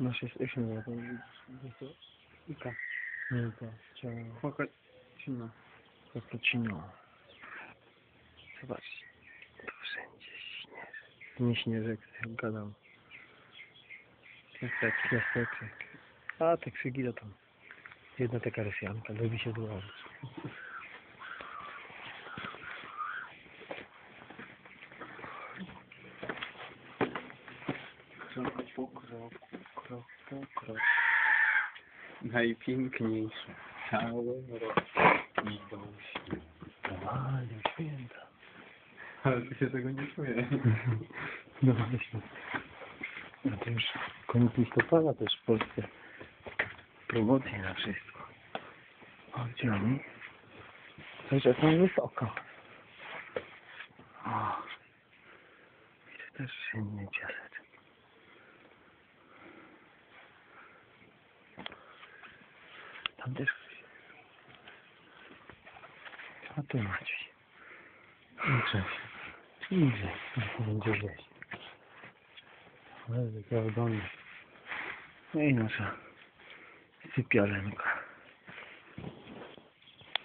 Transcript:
Nasz jest 8 lat. Wiesz co? Ika. Nie, to. Ciało. Chłopacina. Zapocino. Zobacz. Tu wszędzie śnieżek. Nie śnieżek, jak gadał. Piaseczek. A, te krzygi to tam. Jedna taka rosjanka, lubi się złożyć. Krok kroku. Najpiękniejsze. Cały rok idą się. Ale święta. Ale ty się tego nie czuje. No właśnie. A to już koniec listopada też w Polsce. Promocje na wszystko. O, gdzie oni? Czas są wysoko. O. I to też inny piaseczek. Tam też ktoś. A tu Maciej. Niczym. Niżej. Będzie gdzieś. Ale prawdolnie. No i nasza sypialenka.